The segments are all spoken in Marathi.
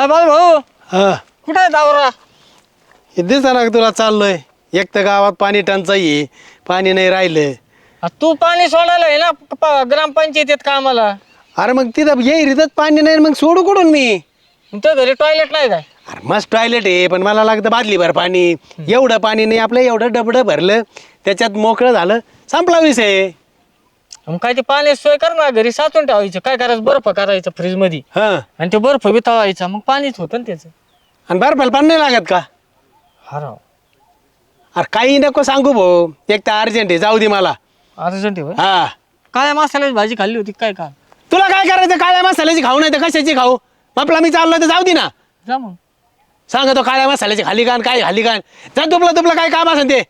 काय बाल भाऊ. हा. कुठे आहे दावरा? दिसा ना तुला चाललोय? एक तर गावात पाणी टंचाई आहे. पाणी नाही राहिलं. आ, तू पाणी सोडायला आहे ना प- प- ग्रामपंचायतीत कामाला. अरे मग तिथं ये रितच पाणी नाही मग सोडू कुठून मी? तुझ्या घरी टॉयलेट नाही काय? अरे मस्त टॉयलेट आहे पण मला लागतं बादली भर पाणी एवढं पाणी नाही आपलं एवढं डबडं भरलं. त्याच्यात मोकळं झालं. संपला विषय. मग काय ते पाणी सोय कर ना घरी साचून ठेवायचं. काय करायचं? बर्फ करायचं फ्रीजमध्ये हा. आणि ते बर्फ बी तळायचा मग पाणीच होतं ना त्याचं. आणि बर्फाला पाणी नाही लागत का? हा राव अरे काही नको सांगू भाऊ. एक तर अर्जंट आहे जाऊ दे मला. अर्जंट आहे होय. हा. काळ्या मसाल्याची भाजी खाल्ली होती काय का तुला काय करायचं? काळ्या मसाल्याची खाऊ नाही तर कशाची खाऊ? आपला मी चाललोय तर जाऊ दे ना. जा मग. सांगतो काळ्या मसाल्याची खाली कान काय खाली कान जा तुपलं तुपलं काय काम असेल ते.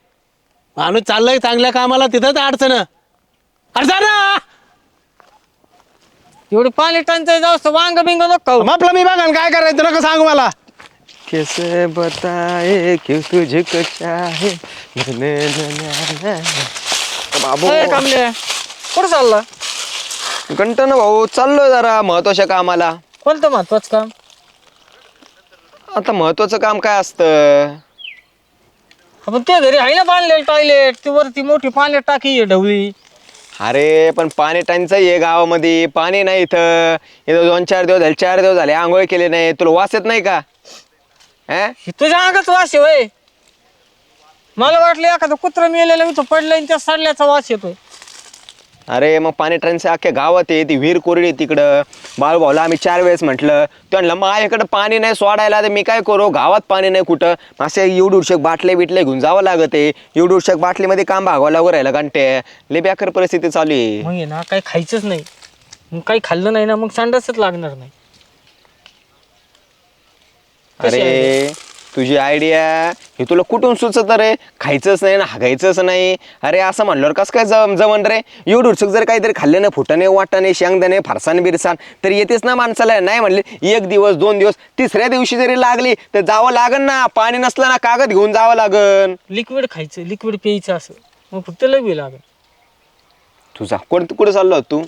माणूस चाललंय चांगल्या कामाला तिथंच अडचण. अरे जा ना! एवढी पाणी टंचाई जाऊ वांग बिंग नको खाऊ. आपलं मी बघा ना काय करायचं नको सांगू मला. कैसे बताए कि तुझको चाहे बाबू. ए, कमले कुठं चालला? कंटन भाऊ चाललोय जरा महत्त्वाच्या कामाला. कोणतं महत्वाचं काम? आता महत्वाचं काम काय असतं? आपण ते घरी आहे ना बांधलेलं टॉयलेट ती वरती मोठी पाणी टाकी आहे ढवळी. अरे पण पाणी टंचाई आहे गावामध्ये. पाणी नाही इथं. इथं दोन चार दिवस झाले चार दिवस झाले आंघोळ केले नाही. तुला वास येत नाही का? अं? हे? तुझ्या अंगाच वास आहे होय मला वाटलं एखादं कुत्र मेलेलं इथं पडलं आणि त्या सडल्याचा वास येतोय. अरे मग पाणी टंचाई अख्ख्या गावात आहे ती विहीर कोरडी तिकडं. बाळूभाऊला आम्ही चार वेळेस म्हटलं तो म्हणलं माझ्याकडं पाणी नाही सोडायला तर मी काय करू? गावात पाणी नाही कुठं? असे एवढूशक बाटले बिटले घेऊन जावं लागत आहे. एवढूशक बाटलीमध्ये काम भागवावं लागू राहिलं घंटे लय बेकार परिस्थिती चालू आहे. मग आहे ना काही खायचंच नाही. मग काही खाल्लं नाही ना मग संडासच लागणार नाही. कशी अरे तुझी आयडिया हे तुला कुठून सुचत रे? खायचंच नाही ना हागायचंच नाही. अरे असं म्हणल्यावर कसं काय जम जमन रे? एवढं जर काहीतरी खाल्लं नाही फुटाने वाटाणे शेंगदाणे फरसाण बिरसाण तर येतेच ना माणसाला. नाही म्हणले एक दिवस दोन दिवस तिसऱ्या दिवशी जरी लागली तर जावं लागन ना. पाणी नसलं ना कागद घेऊन जावं लागन. लिक्विड खायचं लिक्विड प्यायचं असं. मग फक्त लघवी लागेल तुझा कोण कुठं चाललो होता तू?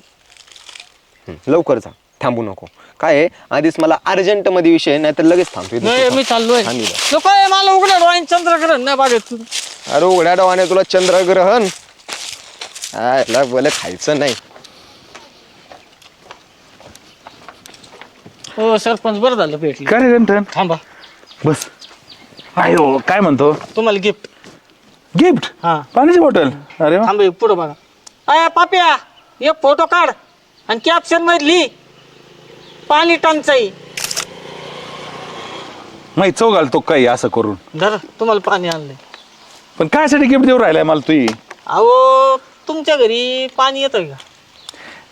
हं, लवकर जा. थांबू नको. काय आहे? आधीच मला अर्जंटमध्ये विषय नाही तर लगेच थांबतो इथं नाही मी. चाललोय. थांब इथं. नको आहे, मला उघड्या डोळ्याने चंद्रग्रहण नाही बागेत तू. अरे उघड्या डोळ्याने तुला चंद्रग्रहण? आयला बोले खायचं नाही. हो सरपंच बरं झालं भेटलं. काय रे थांबा. बस. अयो काय म्हणतो? तुम्हाला गिफ्ट गिफ्ट हा. पाण्याची बॉटल अरे वा. थांबा पुढं बघा. अय पाप्या एक फोटो काढ. आणि कॅप्शनमध्ये लिही पाणी टंचाई. माहिती चव घालतो काही असं करून? धर तुम्हाला पाणी आणलंय. पण कायसाठी गिफ्ट देऊ राहिलाय मला तुही अहो तुमच्या घरी पाणी येतं का?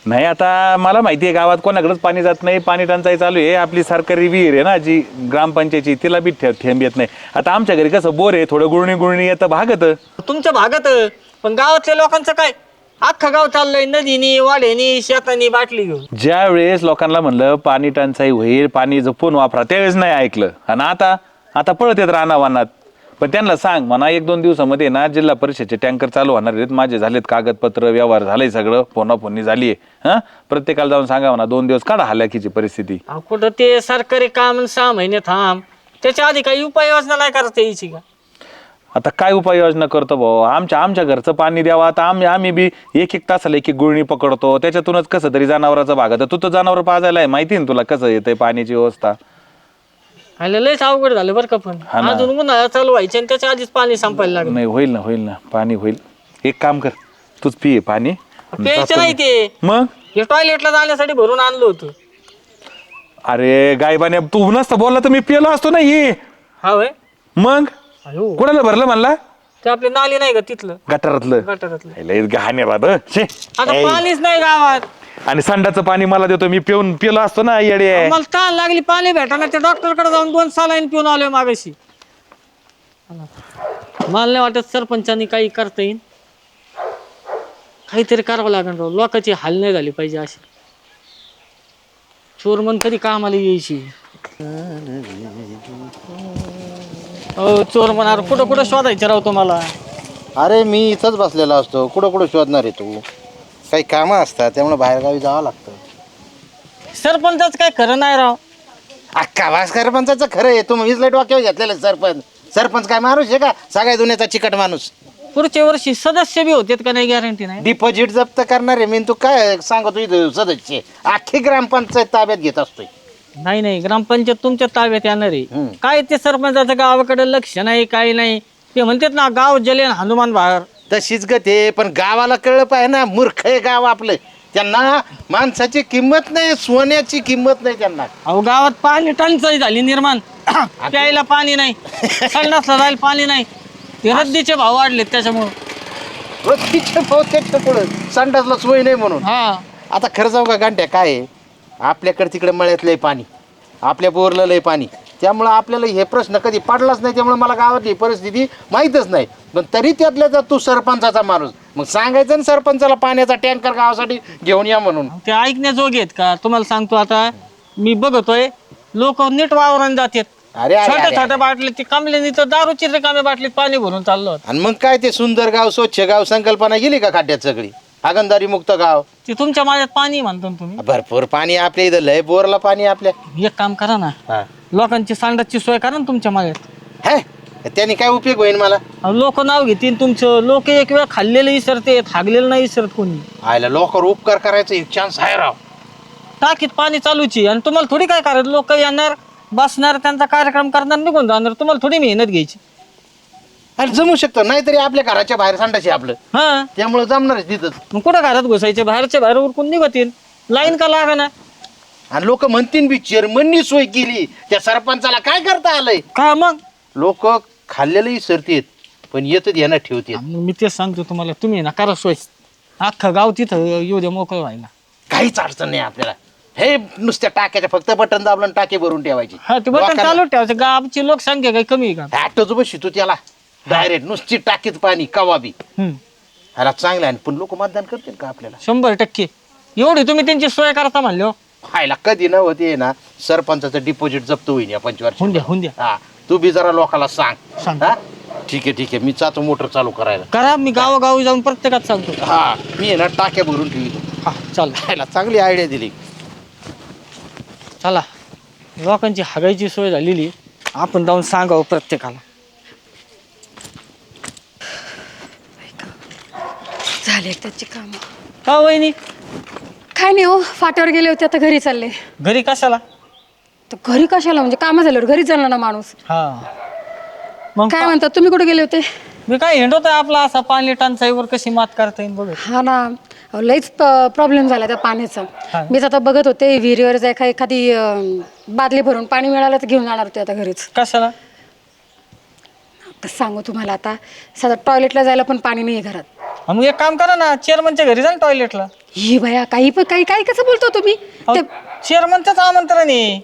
नाही आता मला माहिती आहे गावात कोणाकडेच पाणी जात नाही पाणी टंचाई चालू आहे. आपली सरकारी विहीर आहे ना जी ग्रामपंचायतची तिला बी ठे- थेंब येत नाही. आता आमच्या घरी कसं बोर आहे थोडं गुळणी गुळणी येतं भागत. तुमच्या भागात पण गावातल्या लोकांचं काय? अख्खं गाव चाललंय नदीनी वाड्यानी शेतानी बाटली घेऊन. ज्या वेळेस लोकांना म्हणलं पाणी टंचाई होईल पाणी जपून वापरा त्यावेळेस नाही ऐकलं. आणि आता आता पळत येत रानावानात पण त्यांना सांग म्हणा एक दोन दिवसामध्ये ना जिल्हा परिषदचे टँकर चालू होणार आहेत. माझे झालेत कागदपत्र व्यवहार झालंय सगळं फोनाफोनी झाली आहे हां? प्रत्येकाला जाऊन सांगा म्हणा दोन दिवस काढा हालाकीची परिस्थिती. अहो, कुठं ते सरकारी काम आणि सहा महिने थांब. त्याच्या आधी काही उपाययोजना नाही करता यायची का? आता काय उपाययोजना करतो भाऊ? आमच्या आमच्या घरचं पाणी द्यावं. आता आम्ही आम्ही बी एक एक तासाला एक एक गुळणी पकडतो. त्याच्यातूनच कसं तरी जनावराचं भागत तू तर जनावर पाजायला आहे. माहिती आहे ना तुला कसं येतंय पाण्याची व्यवस्था? आलं लयच अवघड झालं बरं का पण. हा ना. अजून उन्हाळा चालू व्हायचे आणि त्याच्या आधीच पाणी संपायला लागलं. नाही होईल ना होईल ना. पाणी होईल. एक काम कर. तूच पिये पाणी. प्यायचं नाही ते. मग? हे टॉयलेटला जाण्यासाठी भरून आणलं होतं. अरे गायबाने तू नसतं बोलला तर मी पिलो असतो ना ये हा वय मग? अयो. कोणाला भरलं म्हणला? ते आपली नाली नाही का तिथलं. गटारातलं. गटारातलं. लय घाणे राहत शे. आता ऐ. पाणीच नाही गावात. आणि संडाचं पाणी मला देतो मी पिऊन पिलो असतो ना येडे. मला ताण लागली पाणी भेटाना त्या डॉक्टरकडे जाऊन दोन सालाईन पिऊन आलोय मागाशी. मला नाही वाटत सरपंचानी काही करता येईल. काहीतरी करावं लागेल राव. लोकांची हाल नाही झाली पाहिजे अशी. चोरमन कधी कामाला यायची. चोर म्हणणार कुठं कुठं शोधायचं राव तुम्हाला? अरे मी इथंच बसलेला असतो. कुठं कुठं शोधणार आहे तू? काही कामं असतात त्यामुळे बाहेरगावी जावं लागतं. सरपंचाच काय खरं नाही राव. अक्का वा सरपंचाचं खरं आहे. तुम्ही वीज लाइट वाक्यावर घेतलेलं सरपंच. सरपंच काय माणूस आहे का? सगळ्या दुनियाचा चिकट माणूस. पुढच्या वर्षी सदस्य बी होते का नाही गॅरंटी नाही? डिपॉझिट जप्त करणार. आहे मी तू काय सांगतो इथं सदस्य? अख्खी ग्रामपंचायत ताब्यात घेत असतोय. नाही नाही ग्रामपंचायत तुमच्या ताब्यात येणार आहे. हम्म. काय ते सरपंचाचं गावाकडे लक्ष नाही काही नाही. ते म्हणतात ना गाव जलेन हनुमान बाहेर. तशीच गते पण गावाला कळलं पाहिजे ना मूर्ख आहे गाव आपलं. त्यांना माणसाची किंमत नाही सोन्याची किंमत नाही त्यांना. अहो गावात पाणी टंचाई झाली निर्माण. प्यायला पाणी नाही संडासला जायला पाणी नाही. ते रद्दीचे भाव वाढलेत त्याच्यामुळं. रोजचे बहुतेक पुढं संडासला सोय नाही म्हणून. हा. आता खरं जाऊ का गांड्या काय आहे? आपल्याकडे तिकडे मळ्यात लय पाणी. आपल्या बोरला लय पाणी. त्यामुळं आपल्याला हे प्रश्न कधी पडलाच नाही त्यामुळे मला गावातली परिस्थिती माहीतच नाही. पण तरी त्यातल्या त्यात तू सरपंचाचा माणूस. मग सांगायचं ना सरपंचाला पाण्याचा टँकर गावासाठी घेऊन या म्हणून. ते ऐकण्याजोगे आहेत का? तुम्हाला सांगतो आता मी बघतोय लोक नीट वावरान जातात. अरे अरे, छोट्या अरे छोट्या बाटलीत ती कमलेनी तर दारूची रिकाम्या बाटलीत पाणी भरून चाललो. आणि मग काय ते सुंदर गाव स्वच्छ गाव संकल्पना गेली का खड्ड्यात सगळी? आगंदारी मुक्त गाव. ते तुमच्या माझ्यात पाणी म्हणतो ना तुम्ही. भरपूर पाणी आपल्या इथं लय बोरला पाणी आपल्या. एक काम करा ना. हा. लोकांची सांडाची सोय करा ना तुमच्या माझ्यात है त्यांनी काय उपयोग होईल मला? लोक नाव घेतील तुमचं. लोक एक वेळ खाल्लेलं विसरते हागलेलं नाही विसरत कोणी. आयला लोकर उपकार करायचा एक चान्स आहे राव. टाकीत पाणी चालूची आणि तुम्हाला थोडी काय करायचं? लोक येणार बसणार त्यांचा कार्यक्रम करणार निघून जाणार. तुम्हाला थोडी मेहनत घ्यायची. आणि जमू शकतं नाहीतरी आपल्या घराच्या बाहेर सांडायचे आपलं. हा. त्यामुळे जमणारच तिथंच. मग कुठं घरात घुसायचे? बाहेरच्या बाहेर उरकून निघतील. लाईन का लागा ना? आणि लोक म्हणतील बी चेअरमननी सोय केली. त्या सरपंचाला काय करता आलंय? काय मग? लोक खाल्लेलंही सरतेत पण येतात यांना ठेवतात. मग मी तेच सांगतो तुम्हाला तुम्ही ना करा सोय. अख्खं गाव तिथं येऊ द्या मोकळं व्हायला. काहीच अडचण नाही आपल्याला. हे नुसत्या टाक्याच्या फक्त बटन दाबलं आणि टाके भरून ठेवायचे. हा ते बटन चालू ठेवायचं. गावची लोकसंख्या काही कमी आहे का? ऍटोच बशी तू त्याला. डायरेक्ट नुसती टाकीत पाणी कवा बी. हम्म. ह्याला चांगलं आहे पण लोक मतदान करतील का आपल्याला? शंभर टक्के. एवढी तुम्ही त्यांची सोय करता म्हणले. हो. व्हायला कधी न होते ना सरपंचाचं डिपॉझिट जप्त होईल या पंचवार्षिक. होऊन द्या होऊन द्या. हा तू बी जरा लोकांना सांग. सांग. हा? ठीक आहे ठीक आहे. मी जातो मोटर चालू करायला. करा मी गावोगावी जाऊन प्रत्येकात सांगतो. हा मी आहे ना टाक्या भरून ठेवतो हा चाल ह्याला चांगली आयडिया दिली. चला. लोकांची हागायची सोय झालेली. आपण जाऊन सांगावं प्रत्येकाला. झाले त्याची काम. का वहिनी? काय नाही हो फाट्यावर गेले होते आता घरी चालले. घरी कशाला? तर घरी कशाला म्हणजे काम झाल्यावर घरी चालणार ना माणूस. हा. मग काय म्हणतात तुम्ही कुठे गेले होते? मी काय आहे आपला असा पाणी टंचाईवर कशी मात करता येईल बघ. हा ना अहो, लईच प्रॉब्लेम झाला त्या पाण्याचा. हा. मीच आता बघत होते विहिरीवर जाय का एखादी अं, बादली भरून पाणी मिळालं तर घेऊन जाणार होते आता घरीच. कशाला? आता सांगू तुम्हाला आता साधा टॉयलेटला जायला पण पाणी नाही घरात. हा, मग एक काम करा ना चेअरमनच्या घरी जा ना टॉयलेटला ही भया काही पण काही काही कसं बोलतो तुम्ही? ते चेअरमनचंच आमंत्रण आहे.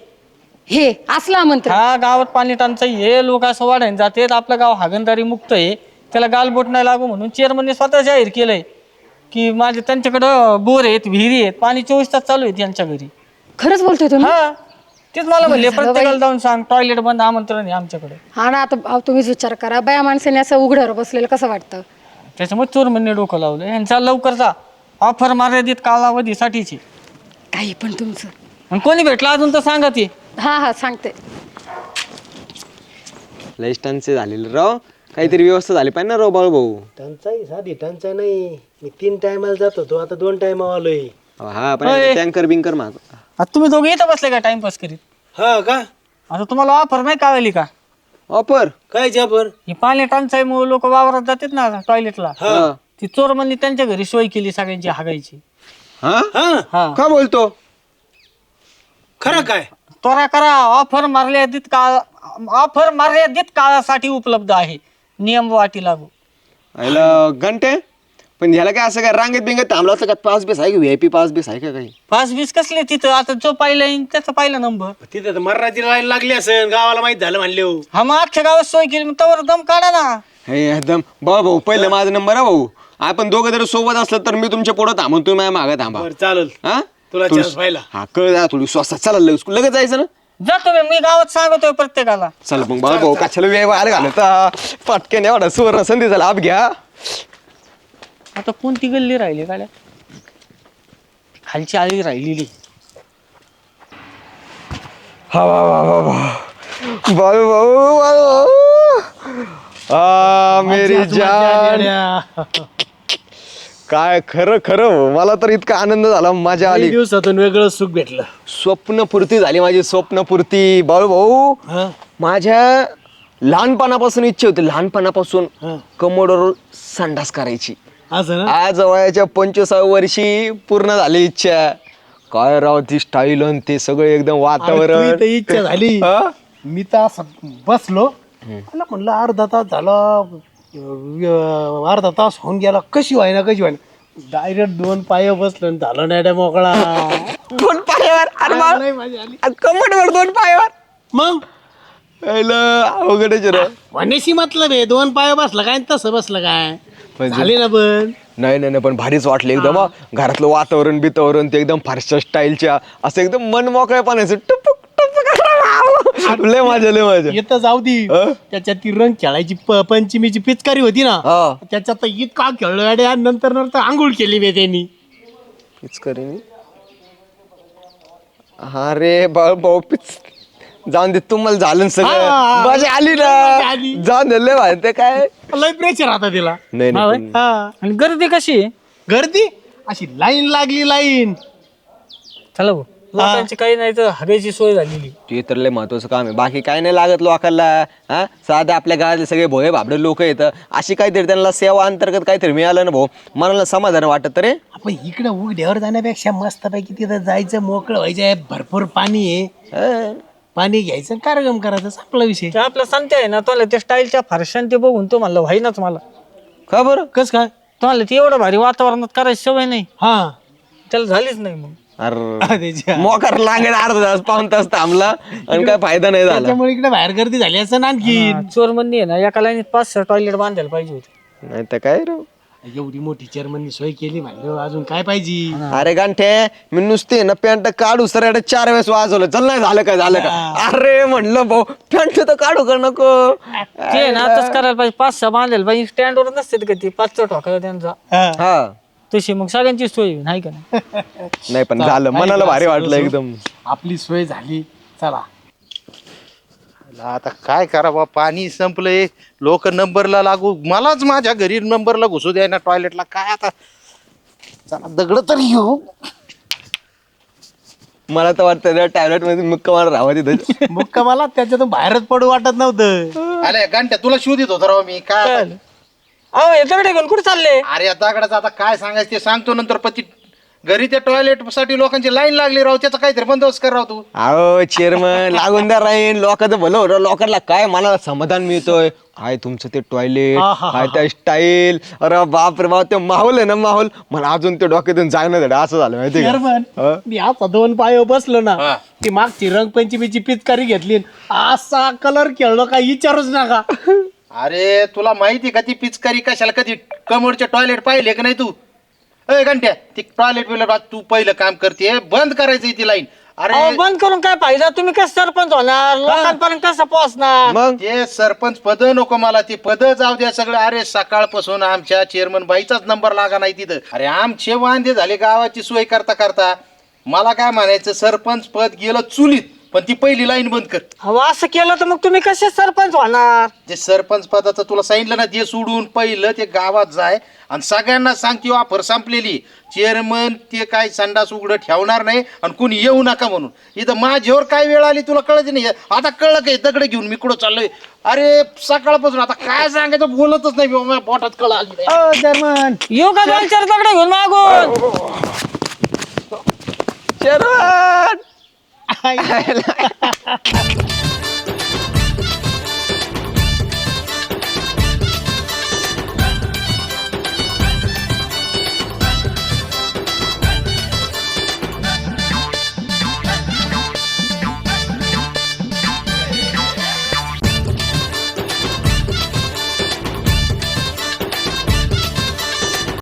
हे असलं आमंत्रण. हा गावात पाणी टंचाई हे लोक असं वाढायला जाते आपलं गाव हागणदारी मुक्त आहे. त्याला गालबोट नाही लागू म्हणून चेअरमनने स्वतः जाहीर केलंय की माझे त्यांच्याकडं बोर आहेत विहिरी आहेत. पाणी चोवीस तास चालू आहे त्यांच्या घरी. खरंच बोलतोय तुम्ही? हा तेच मला म्हणले झालं बाई. प्रत्येकाला जाऊन सांग टॉयलेट बंद आमंत्रण आहे आमच्याकडे. हा ना आता अहो, तुम्हीच विचार करा. बाया माणसाने असं उघड्यावर बसलेलं कसं वाटतं? त्याच्यामुळे चोरमनने डोकं लावलं. यांचा लवकरचा ऑफर मर्यादित कालावधीसाठीची. काही पण तुमचं. आणि कोणी भेटला अजून तर सांगा ते. हा हा सांगते. लय स्टनचे झालेलं राव. काहीतरी व्यवस्था झाली पाहिजे ना राव बाळू भाऊ. टंचाई साधी टंचाई नाही. मी तीन टायमाला जात होतो. आता दोन टायमा आलोय. अहो, हा पण होय. टँकर बिंकर माग आता तुम्ही दोघे इथं बसले का टाइमपास करीत? हा का? आता तुम्हाला ऑफर नाही कळली का? ऑफर. काय जाबर ही पाणी टंचाईमुळे लोक वावरात जातात ना टॉयलेटला. हा. ती चोरमननी त्यांच्या घरी सोय केली सगळ्यांची हागायची. हा? हा. हा. का बोलतो? खरं काय? त्वरा करा ऑफर मर्यादित काळ ऑफर मर्यादित काळासाठी उपलब्ध आहे. नियम वाटी लागू. आयला घंटे? पण ह्याला काय असं काय रांगेत बिंगेत थांबला असं काय पास बेस आहे का V I P pass base आहे का काही? पाच वीस कसले तिथं? आता जो पाहिला येईन त्याचा पहिला नंबर तिथे तर मर्राती राहायला लागली असेल गावाला माहीत झालं म्हणले हो. हा मग अख्ख्या गावात सोय केली मग तवर दम काढा ना. हे एकदम भाऊ भाऊ पहिलं माझा नंबर आहे भाऊ. आपण दोघं जर सोबत असलं तर मी तुमच्या पुढं थांबून तुम्ही माझ्या मागे थांबा. बरं चालेल. हा? तुला थोडी- chance पाहिला. हा कळ जा थोडी स्वस्तात चला लगेच लगेच जायचं ना? जातो बे, मी गावात सांगतोय प्रत्येकाला. चल मग बाबा भाऊ कशाला वेळ वाया घालत पटकन एवढा सुवर्ण संधी झाला आप घ्या. आता कोणती गल्ली राहिली गाड्या? खालची आळी राहिलेली. हा वा वा वा वा बाळू भाऊ बाळू भाऊ आ मेरी जान. काय खरं खरं हो. मला तर इतका आनंद झाला मजा आली दिवसातून वेगळं सुख भेटलं. स्वप्नपूर्ती झाली माझी स्वप्नपूर्ती. बाळू भाऊ माझ्या लहानपणापासून इच्छा होती. लहानपणापासून कमोडवर संडास करायची. असं ना? आज वयाच्या पंचवीसाव्या वर्षी पूर्ण झाली इच्छा. काय राव ती स्टाईल आणि ते सगळं एकदम अरे, वातावरण. तर इच्छा झाली. हा? मी तर असं बसलो. मला म्हणलं अर्धा तास झाला अं, अर्धा तास होऊन गेला. कशी व्हायना कशी व्हायना? डायरेक्ट दोन पाय बसलो आणि झालं नाही मोकळा. दोन पायावर? अरे आली. कमोडवर दोन पायावर? मग? अवघडच आहे राव. मतलब आहे दोन पाय बसला काय आणि तसं बसलं काय? झाले ना पण? नाही नाही नाही पण भारीच वाटलं एकदम हा. घरातलं वातावरण बितावरण ते एकदम फारशा स्टाईलच्या असं एकदम मन मोकळेपणाचं टुपुक टुपुक. लय मजा लय मजा. येतं जाऊ दी. अं? त्याच्यात ती रंग खेळायची प- पंचमीची पिचकारी होती ना हा. त्याच्यात तर इतका खेळलो आणि नंतर नंतर आंघोळ केली मी त्यांनी. पिच करीन हा रे बाळ भाऊ पिच जाऊन दे तुम्हाला झालं सगळं. हा. मजा आली मजा ना आली. जाऊन दे लय भारी ते काय? लय प्रेशर आता तिला. नाही हा हा. आणि गर्दी कशी? आहे गर्दी? अशी लाईन लागली लाईन चला भाऊ. लोकांची काही नाही तर हवेची सोय झालेली. ते तर लय महत्वाचं काम आहे. बाकी काय नाही लागत लोकांना. हा? साधे आपल्या गावातले सगळे भोये भाबडे लोक येतं अशी काहीतरी त्यांना सेवा अंतर्गत काहीतरी मिळालं ना भाऊ मनाला समाधान वाटत रे आपण इकडे उघड्यावर जाण्यापेक्षा मस्तपैकी तिथं जायचं मोकळं व्हायचं. भरपूर पाणी आहे. हा. पाणी घ्यायचं आणि कार्यक्रम करायचा संपला विषय. ते आपला संत्य आहे ना तुला त्या स्टाईलच्या फारशान ते बघून तो म्हणलं व्हाईनाच मला. का बरं? कस काय? तुम्हाला ते एवढं भारी वातावरणात करायची सवय नाही. हा. त्याला झालीच नाही मग. अरे त्याच्या- मोकार लागेल अर्धा तास पाऊन तास थांबला आणि काय फायदा नाही झाला. त्याच्यामुळे इकडे बाहेर गर्दी झाली असं ना आणखी चोर आहे ना एका लाईनीत पाच सहा टॉयलेट बांधायला पाहिजे होते. नाही तर काय रे? एवढी मोठी चेअरमननी सोय केली म्हणलं अजून काय पाहिजे? अरे गांठे मी नुसते ना पॅन्ट काढू सर चार वेळेस वाजवलं. चल नाही झालं काय झालं का अरे म्हणलं भाऊ पॅन्ट तर काढू का नको? ते ना आताच करायला पाहिजे. पाच सहा बांधायला पाहिजे स्टँडवर नसते का ते? पाचचा ठोकायला त्यांचा. हा. हा. तशी मग सगळ्यांची सोय होईल, नाही का नाही? नाही पण झालं. मनाला भारी वाटलं एकदम. आपली सोय झाली. चला. आता काय करा बा पाणी संपलंय लोक नंबरला लागू. मलाच माझ्या घरी नंबरला घुसू द्या ना टॉयलेटला काय आता? चला दगड तरी घेऊ. मला तर वाटतं टॅबलेटमध्ये मुक्का मार राहावं तिथं. मुक्का मला त्याच्यातून बाहेरच पडू वाटत नव्हतं. अरे घंट्या तुला शोधित होतो राव मी. काय? अहो दगडे घेऊन कुठे चालले? अरे दगडाचं आता काय सांगायचं ते सांगतो नंतर पण ती घरी त्या टॉयलेटसाठी लोकांची लाईन लागली राव त्याचा काहीतरी बंदोबस्त कर राव तू. अहो चेअरमन लागून द्या राहीन. लोकांचं भलं होतं. लोकांना काय मनाला समाधान मिळतोय? काय तुमचं ते टॉयलेट काय त्या स्टाईल अरे बाप रे बाप ते माहोल आहे ना माहोल? मला अजून ते डोक्यातून जायनं धडा असं झालं माहिती चेअरमन हा? मी आता दोन पाय बसलो ना हा. ती मागची रंगपंचमीची पिचकारी घेतली. असा कलर खेळलो काय विचारूच नका. अरे तुला माहिती का ती पिचकारी कशाला कधी कमोडचे टॉयलेट पाहिले का नाही तू? अय घंट्या ती टॉयलेट बिलेट तू पहिलं काम करते बंद करायचं ती लाईन अहो अरे बंद करून काय फायदा? तुम्ही कसं सरपंच होणार? लोकांपर्यंत कसं पोहोचणार? मग? ते सरपंच पद नको मला ती पद जाऊ द्या सगळं. अरे सकाळपासून आमच्या चेअरमन बाईचाच नंबर लागा नाही तिथं. अरे आमचे वांदे झाले गावाची सोय करता करता मला काय म्हणायचं सरपंच पद गेलं चुलीत. पण ती पहिली लाईन बंद कर. अहो असं केलं तर मग तुम्ही कसे सरपंच होणार? ते सरपंच पदाचं तुला सांगितलं ना ते सोडून पहिलं ते गावात जाय आणि सगळ्यांना सांगते ऑफर संपलेली. चेअरमन ते काय संडास उघडं ठेवणार नाही आणि कुणी येऊ नका म्हणून. इथं माझ्यावर काय वेळ आली तुला कळत नाही? आता कळलं काय दगड घेऊन मी कुठं चाललोय? अरे सकाळपासून आता काय सांगायचं बोलतच नाही बाबा, माझ्या पोटात कळ आली ओ चेअरमन येऊ का दोन चार दगड घेऊन मागून? 爱